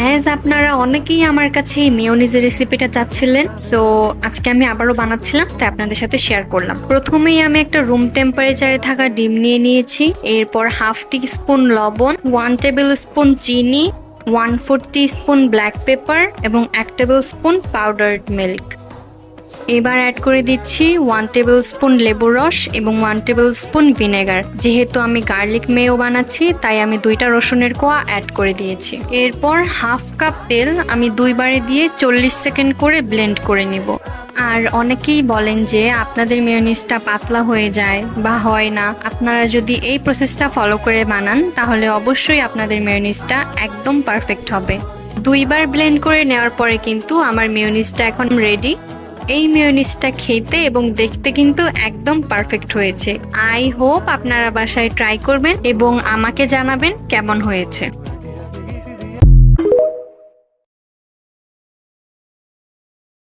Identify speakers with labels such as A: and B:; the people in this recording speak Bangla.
A: অ্যাজ আপনারা অনেকেই আমার কাছে এই মেয়োনিজের রেসিপিটা চাচ্ছিলেন সো আজকে আমি আবারও বানাচ্ছিলাম, তাই আপনাদের সাথে শেয়ার করলাম। প্রথমেই আমি একটা রুম টেম্পারেচারে থাকা ডিম নিয়ে নিয়েছি, এরপর হাফ টি স্পুন লবণ ওয়ান টেবিল স্পুন চিনি one four teaspoon black pepper এবং এক টেবিল স্পুন পাউডার্ড মিল্ক এবার অ্যাড করে দিচ্ছি ওয়ান টেবিল স্পুন লেবুর রস এবং ওয়ান টেবিল স্পুন ভিনেগার যেহেতু আমি গার্লিক মেও বানাচ্ছি, তাই আমি দুইটা রসুনের কোয়া অ্যাড করে দিয়েছি। এরপর হাফ কাপ তেল আমি দুইবারে দিয়ে চল্লিশ সেকেন্ড করে ব্লেন্ড করে নিব। আর অনেকেই বলেন যে, আপনাদের মেয়নিজটা পাতলা হয়ে যায় বা হয় না। আপনারা যদি এই প্রসেসটা ফলো করে বানান, তাহলে অবশ্যই আপনাদের মেয়নিজটা একদম পারফেক্ট হবে। দুইবার ব্লেন্ড করে নেওয়ার পরে কিন্তু আমার মেয়নিজটা এখন রেডি এই মেয়নিজটা খেতে এবং দেখতে কিন্তু একদম পারফেক্ট হয়েছে। আই হোপ আপনারা বাসায় ট্রাই করবেন এবং আমাকে জানাবেন কেমন হয়েছে।